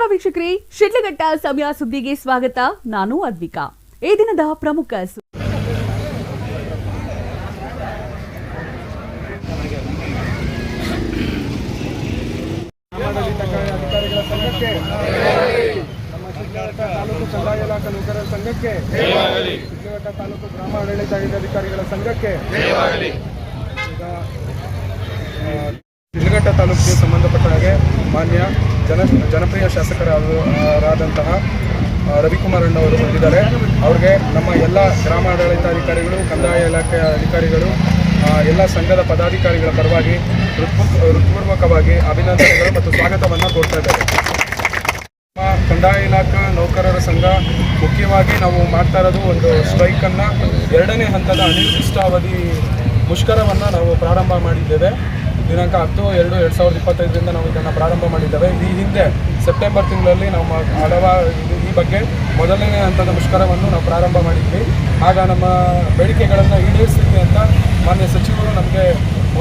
ನಮಸ್ಕಾರ ವೀಕ್ಷಕರೇ ಶಿಡ್ಲಘಟ್ಟ ಸಮಯ ಸುದ್ದಿಗೆ ಸ್ವಾಗತ. ನಾನು ಅದ್ವಿಕಾ. ಈ ದಿನದ ಪ್ರಮುಖ ತಾಲೂಕು ಕಂದಾಯ ಇಲಾಖೆ ನೌಕರರ ಸಂಘಕ್ಕೆ ಶಿಡ್ಲಘಟ್ಟ ತಾಲೂಕು ಗ್ರಾಮ ಆಡಳಿತ ಅಧಿಕಾರಿಗಳ ಸಂಘಕ್ಕೆ ಶಿಡ್ಲಘಟ್ಟ ತಾಲೂಕಿಗೆ ಸಂಬಂಧಪಟ್ಟ ಹಾಗೆ ಮಾನ್ಯ ಜನ ಜನಪ್ರಿಯ ಶಾಸಕರಾದಂತಹ ರವಿಕುಮಾರ್ ಅಣ್ಣವರು ಬಂದಿದ್ದಾರೆ. ಅವ್ರಿಗೆ ನಮ್ಮ ಎಲ್ಲ ಗ್ರಾಮ ಆಡಳಿತಾಧಿಕಾರಿಗಳು ಕಂದಾಯ ಇಲಾಖೆಯ ಅಧಿಕಾರಿಗಳು ಎಲ್ಲ ಸಂಘದ ಪದಾಧಿಕಾರಿಗಳ ಪರವಾಗಿ ಹೃತ್ಪೂ- ಹೃತ್ಪೂರ್ವಕವಾಗಿ ಅಭಿನಂದನೆಗಳು ಮತ್ತು ಸ್ವಾಗತವನ್ನು ಕೊಡ್ತಾ ಇದ್ದಾರೆ. ನಮ್ಮ ಕಂದಾಯ ಇಲಾಖಾ ನೌಕರರ ಸಂಘ ಮುಖ್ಯವಾಗಿ ನಾವು ಮಾಡ್ತಾ ಇರೋದು ಒಂದು ಸ್ಟ್ರೈಕನ್ನು ಎರಡನೇ ಹಂತದ ಅನಿರ್ದಿಷ್ಟಾವಧಿ ಮುಷ್ಕರವನ್ನು ನಾವು ಪ್ರಾರಂಭ ಮಾಡಿದ್ದೇವೆ. ದಿನಾಂಕ ಹತ್ತು, ಎರಡು ಎರಡು ಸಾವಿರದ ಇಪ್ಪತ್ತೈದರಿಂದ ನಾವು ಇದನ್ನು ಪ್ರಾರಂಭ ಮಾಡಿದ್ದೇವೆ. ಈ ಹಿಂದೆ ಸೆಪ್ಟೆಂಬರ್ ತಿಂಗಳಲ್ಲಿ ನಮ್ಮ ಹಲವಾರು ಈ ಬಗ್ಗೆ ಮೊದಲನೇ ಹಂತದ ಮುಷ್ಕರವನ್ನು ನಾವು ಪ್ರಾರಂಭ ಮಾಡಿದ್ವಿ. ಆಗ ನಮ್ಮ ಬೇಡಿಕೆಗಳನ್ನು ಈಡೇರಿಸಿದ್ವಿ ಅಂತ ಮಾನ್ಯ ಸಚಿವರು ನಮಗೆ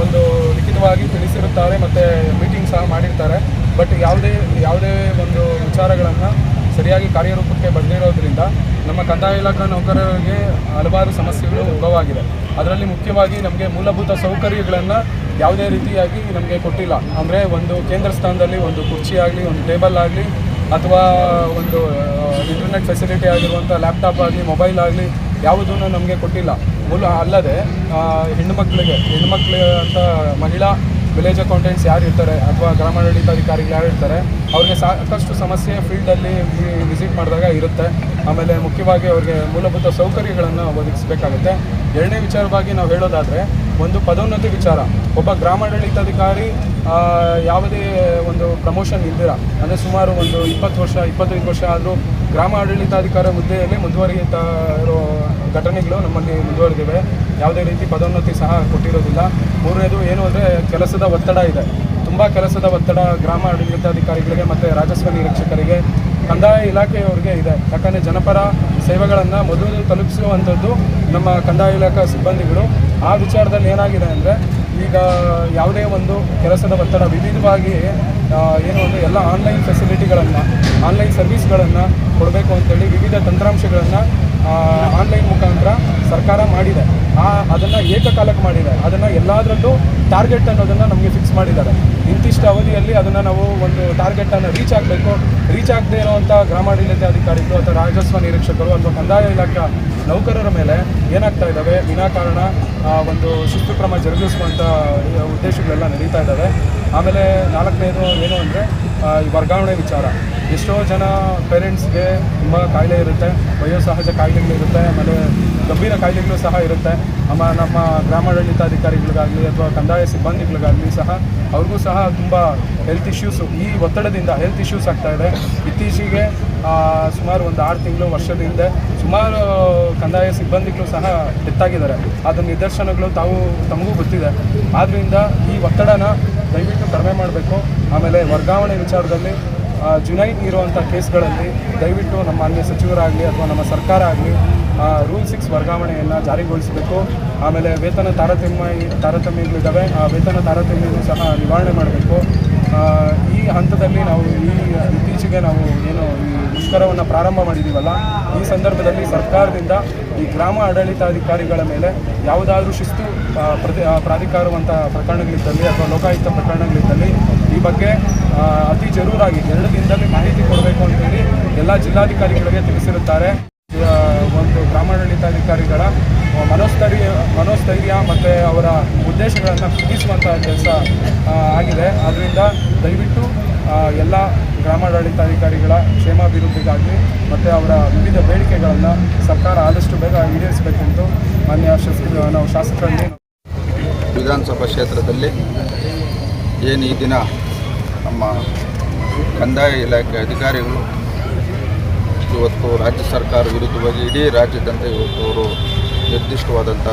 ಒಂದು ಲಿಖಿತವಾಗಿ ತಿಳಿಸಿರುತ್ತಾರೆ ಮತ್ತು ಮೀಟಿಂಗ್ ಸಹ ಮಾಡಿರ್ತಾರೆ. ಬಟ್ ಯಾವುದೇ ಯಾವುದೇ ಒಂದು ವಿಚಾರಗಳನ್ನು ಸರಿಯಾಗಿ ಕಾರ್ಯರೂಪಕ್ಕೆ ಬಂದಿರೋದ್ರಿಂದ ನಮ್ಮ ಕಂದಾಯ ಇಲಾಖಾ ನೌಕರರಿಗೆ ಹಲವಾರು ಸಮಸ್ಯೆಗಳು ಉದ್ಭವವಾಗಿದೆ ಅದರಲ್ಲಿ ಮುಖ್ಯವಾಗಿ ನಮಗೆ ಮೂಲಭೂತ ಸೌಕರ್ಯಗಳನ್ನು ಯಾವುದೇ ರೀತಿಯಾಗಿ ನಮಗೆ ಕೊಟ್ಟಿಲ್ಲ. ಅಂದರೆ ಒಂದು ಕೇಂದ್ರ ಸ್ಥಾನದಲ್ಲಿ ಒಂದು ಕುರ್ಚಿ ಆಗಲಿ, ಒಂದು ಟೇಬಲ್ ಆಗಲಿ, ಅಥವಾ ಒಂದು ಇಂಟರ್ನೆಟ್ ಫೆಸಿಲಿಟಿ ಆಗಿರುವಂಥ ಲ್ಯಾಪ್ಟಾಪ್ ಆಗಲಿ ಮೊಬೈಲ್ ಆಗಲಿ ಯಾವುದನ್ನು ನಮಗೆ ಕೊಟ್ಟಿಲ್ಲ. ಮೂಲ, ಅಲ್ಲದೆ ಹೆಣ್ಣುಮಕ್ಳಿಗೆ ಹೆಣ್ಣು ಮಕ್ಕಳಿಗೆ ಹೆಣ್ಣು ಮಕ್ಕಳು ಅಂತ ಮಹಿಳಾ ವಿಲೇಜ್ ಅಕೌಂಟೆಂಟ್ಸ್ ಯಾರು ಇರ್ತಾರೆ, ಅಥವಾ ಗ್ರಾಮಾಡಳಿತಾಧಿಕಾರಿಗಳು ಯಾರು ಇರ್ತಾರೆ, ಅವ್ರಿಗೆ ಸಾಕಷ್ಟು ಸಮಸ್ಯೆ ಫೀಲ್ಡಲ್ಲಿ ವಿಸಿಟ್ ಮಾಡಿದಾಗ ಇರುತ್ತೆ. ಆಮೇಲೆ ಮುಖ್ಯವಾಗಿ ಅವ್ರಿಗೆ ಮೂಲಭೂತ ಸೌಕರ್ಯಗಳನ್ನು ಒದಗಿಸಬೇಕಾಗುತ್ತೆ. ಎರಡನೇ ವಿಚಾರವಾಗಿ ನಾವು ಹೇಳೋದಾದರೆ ಒಂದು ಪದೋನ್ನತಿ ವಿಚಾರ. ಒಬ್ಬ ಗ್ರಾಮಾಡಳಿತಾಧಿಕಾರಿ ಯಾವುದೇ ಒಂದು ಪ್ರಮೋಷನ್ ಇಲ್ದಿರ, ಅಂದರೆ ಸುಮಾರು ಒಂದು ಇಪ್ಪತ್ತು ವರ್ಷ, ಇಪ್ಪತ್ತೈದು ವರ್ಷ ಆದರೂ ಗ್ರಾಮ ಆಡಳಿತಾಧಿಕಾರ ಹುದ್ದೆಯಲ್ಲಿ ಮುಂದುವರಿಯುತ್ತಾ ಇರೋ ಘಟನೆಗಳು ನಮ್ಮಲ್ಲಿ ಮುಂದುವರೆದಿವೆ. ಯಾವುದೇ ರೀತಿ ಪದೋನ್ನತಿ ಸಹ ಕೊಟ್ಟಿರೋದಿಲ್ಲ. ಮೂರನೇದು ಏನು ಅಂದರೆ ಕೆಲಸದ ಒತ್ತಡ ಇದೆ. ತುಂಬ ಕೆಲಸದ ಒತ್ತಡ ಗ್ರಾಮ ಆಡಳಿತಾಧಿಕಾರಿಗಳಿಗೆ ಮತ್ತು ರಾಜಸ್ವ ನಿರೀಕ್ಷಕರಿಗೆ, ಕಂದಾಯ ಇಲಾಖೆಯವರಿಗೆ ಇದೆ. ಯಾಕಂದರೆ ಜನಪರ ಸೇವೆಗಳನ್ನು ಮೊದಲು ತಲುಪಿಸುವಂಥದ್ದು ನಮ್ಮ ಕಂದಾಯ ಇಲಾಖಾ ಸಿಬ್ಬಂದಿಗಳು. ಆ ವಿಚಾರದಲ್ಲಿ ಏನಾಗಿದೆ ಅಂದರೆ ಈಗ ಯಾವುದೇ ಒಂದು ಕೆಲಸದ ಒತ್ತಡ ವಿವಿಧವಾಗಿ ಏನು ಅಂದರೆ ಎಲ್ಲ ಆನ್ಲೈನ್ ಫೆಸಿಲಿಟಿಗಳನ್ನು ಆನ್ಲೈನ್ ಸರ್ವಿಸ್ಗಳನ್ನು ಕೊಡಬೇಕು ಅಂತೇಳಿ ವಿವಿಧ ತಂತ್ರಾಂಶಗಳನ್ನು ಆನ್ಲೈನ್ ಮುಖಾಂತರ ಸರ್ಕಾರ ಮಾಡಿದೆ. ಆ, ಅದನ್ನು ಏಕಕಾಲಕ್ಕೆ ಮಾಡಿದ್ದಾರೆ. ಅದನ್ನು ಎಲ್ಲದರಲ್ಲೂ ಟಾರ್ಗೆಟ್ ಅನ್ನೋದನ್ನು ನಮಗೆ ಫಿಕ್ಸ್ ಮಾಡಿದ್ದಾರೆ. ಇಂತಿಷ್ಟು ಅವಧಿಯಲ್ಲಿ ಅದನ್ನು ನಾವು ಒಂದು ಟಾರ್ಗೆಟನ್ನು ರೀಚ್ ಆಗಬೇಕು. ರೀಚ್ ಆಗದೆ ಇರುವಂಥ ಗ್ರಾಮಾಡಳಿತಾಧಿಕಾರಿಗಳು ಅಥವಾ ರಾಜಸ್ವ ನಿರೀಕ್ಷಕರು ಅಥವಾ ಕಂದಾಯ ಇಲಾಖಾ ನೌಕರರ ಮೇಲೆ ಏನಾಗ್ತಾ ಇದ್ದಾವೆ? ವಿನಾಕಾರಣ ಒಂದು ಶಿಸ್ತು ಕ್ರಮ ಜರುಗಿಸುವಂಥ ಉದ್ದೇಶಗಳೆಲ್ಲ ನಡೀತಾ ಇದ್ದಾವೆ. ಆಮೇಲೆ ನಾಲ್ಕನೇದು ಏನು ಅಂದರೆ ವರ್ಗಾವಣೆ ವಿಚಾರ. ಎಷ್ಟೋ ಜನ ಪೇರೆಂಟ್ಸ್ಗೆ ತುಂಬ ಕಾಯಿಲೆ ಇರುತ್ತೆ, ವಯೋಸಹಜ ಕಾಯಿಲೆಗಳಿರುತ್ತೆ ಆಮೇಲೆ ಗಂಭೀರ ಕಾಯಿಲೆಗಳು ಸಹ ಇರುತ್ತೆ. ನಮ್ಮ ನಮ್ಮ ಗ್ರಾಮಾಡಳಿತಾಧಿಕಾರಿಗಳಿಗಾಗಲಿ ಅಥವಾ ಕಂದಾಯ ಸಿಬ್ಬಂದಿಗಳಿಗಾಗಲಿ ಸಹ ಅವ್ರಿಗೂ ಸಹ ತುಂಬ ಹೆಲ್ತ್ ಇಶ್ಯೂಸು ಈ ಒತ್ತಡದಿಂದ ಹೆಲ್ತ್ ಇಶ್ಯೂಸ್ ಆಗ್ತಾ ಇದೆ. ಇತ್ತೀಚೆಗೆ ಸುಮಾರು ಒಂದು ಆರು ತಿಂಗಳು ವರ್ಷದ ಹಿಂದೆ ಸುಮಾರು ಕಂದಾಯ ಸಿಬ್ಬಂದಿಗಳು ಸಹ ಹೆತ್ತಾಗಿದ್ದಾರೆ. ಅದರ ನಿದರ್ಶನಗಳು ತಾವು, ತಮಗೂ ಗೊತ್ತಿದೆ. ಆದ್ದರಿಂದ ಈ ಒತ್ತಡನ ದಯವಿಟ್ಟು ಕಡಿಮೆ ಮಾಡಬೇಕು. ಆಮೇಲೆ ವರ್ಗಾವಣೆ ವಿಚಾರದಲ್ಲಿ ಜುನೈನ್ ಇರುವಂಥ ಕೇಸ್ಗಳಲ್ಲಿ ದಯವಿಟ್ಟು ನಮ್ಮ ಮಾನ್ಯ ಸಚಿವರಾಗಲಿ ಅಥವಾ ನಮ್ಮ ಸರ್ಕಾರ ಆಗಲಿ ರೂಲ್ ಸಿಕ್ಸ್ ವರ್ಗಾವಣೆಯನ್ನು ಜಾರಿಗೊಳಿಸಬೇಕು. ಆಮೇಲೆ ವೇತನ ತಾರತಮ್ಯ, ತಾರತಮ್ಯಗಳಿದ್ದಾವೆ, ಆ ವೇತನ ತಾರತಮ್ಯವನ್ನು ಸಹ ನಿವಾರಣೆ ಮಾಡಬೇಕು. ಈ ಹಂತದಲ್ಲಿ ನಾವು ಈ, ಇತ್ತೀಚೆಗೆ ನಾವು ಏನು ಮುಷ್ಕರವನ್ನು ಪ್ರಾರಂಭ ಮಾಡಿದ್ದೀವಲ್ಲ ಈ ಸಂದರ್ಭದಲ್ಲಿ ಸರ್ಕಾರದಿಂದ ಈ ಗ್ರಾಮ ಆಡಳಿತಾಧಿಕಾರಿಗಳ ಮೇಲೆ ಯಾವುದಾದ್ರೂ ಶಿಸ್ತು ಪ್ರತಿ ಪ್ರಾಧಿಕಾರವಂಥ ಪ್ರಕರಣಗಳಿದ್ದಲ್ಲಿ ಅಥವಾ ಲೋಕಾಯುಕ್ತ ಪ್ರಕರಣಗಳಿದ್ದಲ್ಲಿ ಈ ಬಗ್ಗೆ ಅತಿ ಜರೂರಾಗಿ ಎರಡು ದಿನದಲ್ಲಿ ಮಾಹಿತಿ ಕೊಡಬೇಕು ಅಂತೇಳಿ ಎಲ್ಲ ಜಿಲ್ಲಾಧಿಕಾರಿಗಳಿಗೆ ತಿಳಿಸಿರುತ್ತಾರೆ. ಒಂದು ಗ್ರಾಮಾಡಳಿತಾಧಿಕಾರಿಗಳ ಮನೋಸ್ಥೈರ್ಯ ಮನೋಸ್ಥೈರ್ಯ ಮತ್ತು ಅವರ ಉದ್ದೇಶಗಳನ್ನು ಕುಗ್ಗಿಸುವಂಥ ಕೆಲಸ ಆಗಿದೆ. ಆದ್ದರಿಂದ ದಯವಿಟ್ಟು ಎಲ್ಲ ಗ್ರಾಮಾಡಳಿತಾಧಿಕಾರಿಗಳ ಕ್ಷೇಮಾಭಿವೃದ್ಧಿಗಾಗಿ ಮತ್ತು ಅವರ ವಿವಿಧ ಬೇಡಿಕೆಗಳನ್ನು ಸರ್ಕಾರ ಆದಷ್ಟು ಬೇಗ ಈಡೇರಿಸಬೇಕೆಂದು ಮಾನ್ಯ ಶಾಸಕ, ನಾವು ಶಾಸಕರಲ್ಲಿ ವಿಧಾನಸಭಾ ಕ್ಷೇತ್ರದಲ್ಲಿ ಏನು ಈ ದಿನ ನಮ್ಮ ಕಂದಾಯ ಇಲಾಖೆ ಅಧಿಕಾರಿಗಳು ಇವತ್ತು ರಾಜ್ಯ ಸರ್ಕಾರ ವಿರುದ್ಧವಾಗಿ ಇಡೀ ರಾಜ್ಯದಂತೆ ಇವತ್ತು ಅವರು ನಿರ್ದಿಷ್ಟವಾದಂಥ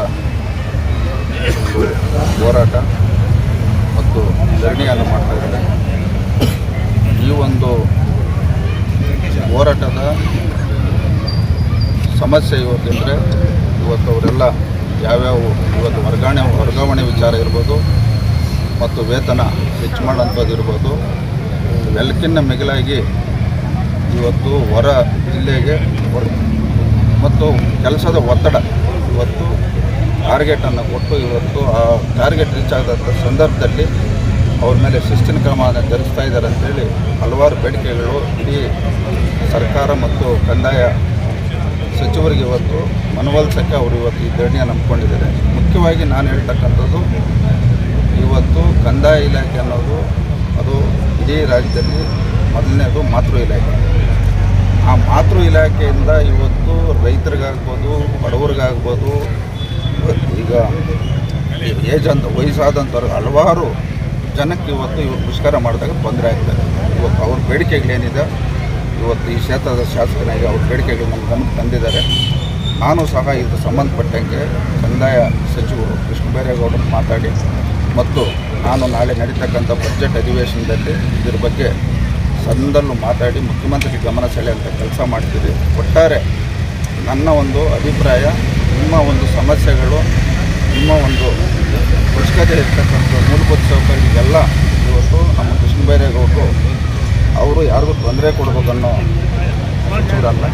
ಹೋರಾಟ ಮತ್ತು ಧರಣಿಯನ್ನು ಮಾಡ್ತಾ ಇದ್ದಾರೆ. ಒಂದು ಹೋರಾಟದ ಸಮಸ್ಯೆ ಇವತ್ತೆಂದರೆ ಇವತ್ತು ಅವರೆಲ್ಲ ಯಾವ್ಯಾವ ಇವತ್ತು ವರ್ಗಾವಣೆ ವರ್ಗಾವಣೆ ವಿಚಾರ ಇರ್ಬೋದು ಮತ್ತು ವೇತನ ಹೆಚ್ಚು ಮಾಡೋಂಥದ್ದು ಇರ್ಬೋದು ಎಲ್ಲಕ್ಕಿಂತ ಮಿಗಿಲಾಗಿ ಇವತ್ತು ಹೊರ ಜಿಲ್ಲೆಗೆ ಮತ್ತು ಕೆಲಸದ ಒತ್ತಡ ಇವತ್ತು ಟಾರ್ಗೆಟನ್ನು ಕೊಟ್ಟು ಇವತ್ತು ಆ ಟಾರ್ಗೆಟ್ ರೀಚ್ ಆದಂಥ ಸಂದರ್ಭದಲ್ಲಿ ಅವ್ರ ಮೇಲೆ ಶಿಸ್ತಿನ ಕ್ರಮ ಜರುಗಿಸ್ತಾ ಇದ್ದಾರೆ ಅಂತೇಳಿ ಹಲವಾರು ಬೇಡಿಕೆಗಳು ಇಡೀ ಸರ್ಕಾರ ಮತ್ತು ಕಂದಾಯ ಸಚಿವರಿಗೆ ಇವತ್ತು ಮನವೊಲಿಸೋಕ್ಕೆ ಅವರು ಇವತ್ತು ಈ ಧರಣಿಯನ್ನು ನಂಬಿಕೊಂಡಿದ್ದಾರೆ. ಮುಖ್ಯವಾಗಿ ನಾನು ಹೇಳ್ತಕ್ಕಂಥದ್ದು, ಇವತ್ತು ಕಂದಾಯ ಇಲಾಖೆ ಅನ್ನೋದು, ಅದು ಇಡೀ ರಾಜ್ಯದಲ್ಲಿ ಮೊದಲನೇದು ಮಾತೃ ಇಲಾಖೆ. ಆ ಮಾತೃ ಇಲಾಖೆಯಿಂದ ಇವತ್ತು ರೈತರಿಗಾಗ್ಬೋದು, ಬಡವರಿಗಾಗ್ಬೋದು, ಈಗ ಏಜ್ ಅಂತ ವಯಸ್ಸಾದಂಥವ್ರಿಗೆ ಹಲವಾರು ಜನಕ್ಕೆ ಇವತ್ತು ಇವ್ರು ಮುಷ್ಕರ ಮಾಡಿದಾಗ ತೊಂದರೆ ಆಗ್ತದೆ ಇವತ್ತು ಅವ್ರ ಬೇಡಿಕೆಗಳೇನಿದೆ, ಇವತ್ತು ಈ ಕ್ಷೇತ್ರದ ಶಾಸಕನಾಗಿ ಅವ್ರ ಬೇಡಿಕೆಗಳು ನಮ್ಮ ಗಮನಕ್ಕೆ ತಂದಿದ್ದಾರೆ. ನಾನು ಸಹ ಇದಕ್ಕೆ ಸಂಬಂಧಪಟ್ಟಂಗೆ ಕಂದಾಯ ಸಚಿವರು ಕೃಷ್ಣ ಬೈರೇಗೌಡರು ಮಾತಾಡಿ, ಮತ್ತು ನಾನು ನಾಳೆ ನಡೀತಕ್ಕಂಥ ಬಜೆಟ್ ಅಧಿವೇಶನದಲ್ಲಿ ಇದ್ರ ಬಗ್ಗೆ ಸಂದಲ್ಲೂ ಮಾತಾಡಿ, ಮುಖ್ಯಮಂತ್ರಿಗೆ ಗಮನ ಸೆಳೆಯುವಂಥ ಕೆಲಸ ಮಾಡ್ತೀವಿ ಒಟ್ಟಾರೆ ನನ್ನ ಒಂದು ಅಭಿಪ್ರಾಯ, ನಿಮ್ಮ ಒಂದು ಸಮಸ್ಯೆಗಳು, ನಿಮ್ಮ ಒಂದು ಅವಶ್ಯಕತೆ ಇರ್ತಕ್ಕಂಥ ಮೂಲಭೂತ ಸೌಕರ್ಯಗಳಿಗೆಲ್ಲ ಇವತ್ತು ನಮ್ಮ ಕೃಷ್ಣ ಬೈರೇಗೌಡರು ಅವರು ಯಾರಿಗೂ ತೊಂದರೆ ಕೊಡ್ಬೇಕನ್ನೋ ಚೂರಲ್ಲ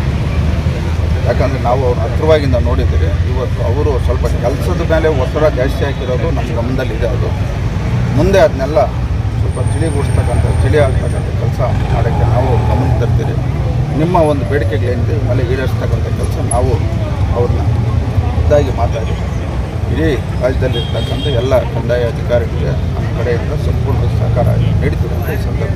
ಯಾಕಂದರೆ ನಾವು ಅವ್ರ ಹತ್ರವಾಗಿಂದ ನೋಡಿದ್ದೀವಿ. ಇವತ್ತು ಅವರು ಸ್ವಲ್ಪ ಕೆಲಸದ ಮೇಲೆ ಒತ್ತಡ ಜಾಸ್ತಿ ಹಾಕಿರೋದು ನಮ್ಮ ಗಮನದಲ್ಲಿದೆ ಅದು. ಮುಂದೆ ಅದನ್ನೆಲ್ಲ ಸ್ವಲ್ಪ ತಿಳಿಗೂಡಿಸ್ತಕ್ಕಂಥ ತಿಳಿ ಆಗ್ತಕ್ಕಂಥ ಕೆಲಸ ಮಾಡೋಕ್ಕೆ ನಾವು ಗಮನ ತರ್ತೀರಿ ನಿಮ್ಮ ಒಂದು ಬೇಡಿಕೆಗಳೇನಿದೆ ಮೇಲೆ ಈಡೇರಿಸ್ತಕ್ಕಂಥ ಕೆಲಸ ನಾವು ಅವ್ರನ್ನ ಇದಾಗಿ ಮಾತಾಡಿ ಇಡೀ ರಾಜ್ಯದಲ್ಲಿರ್ತಕ್ಕಂಥ ಎಲ್ಲ ಕಂದಾಯ ಅಧಿಕಾರಿಗಳಿಗೆ ನಮ್ಮ ಕಡೆಯಿಂದ ಸಂಪೂರ್ಣ ಸಹಕಾರ ನೀಡುತ್ತಿರುವಂಥ ಈ ಹೇಳ್ತೀನಿ.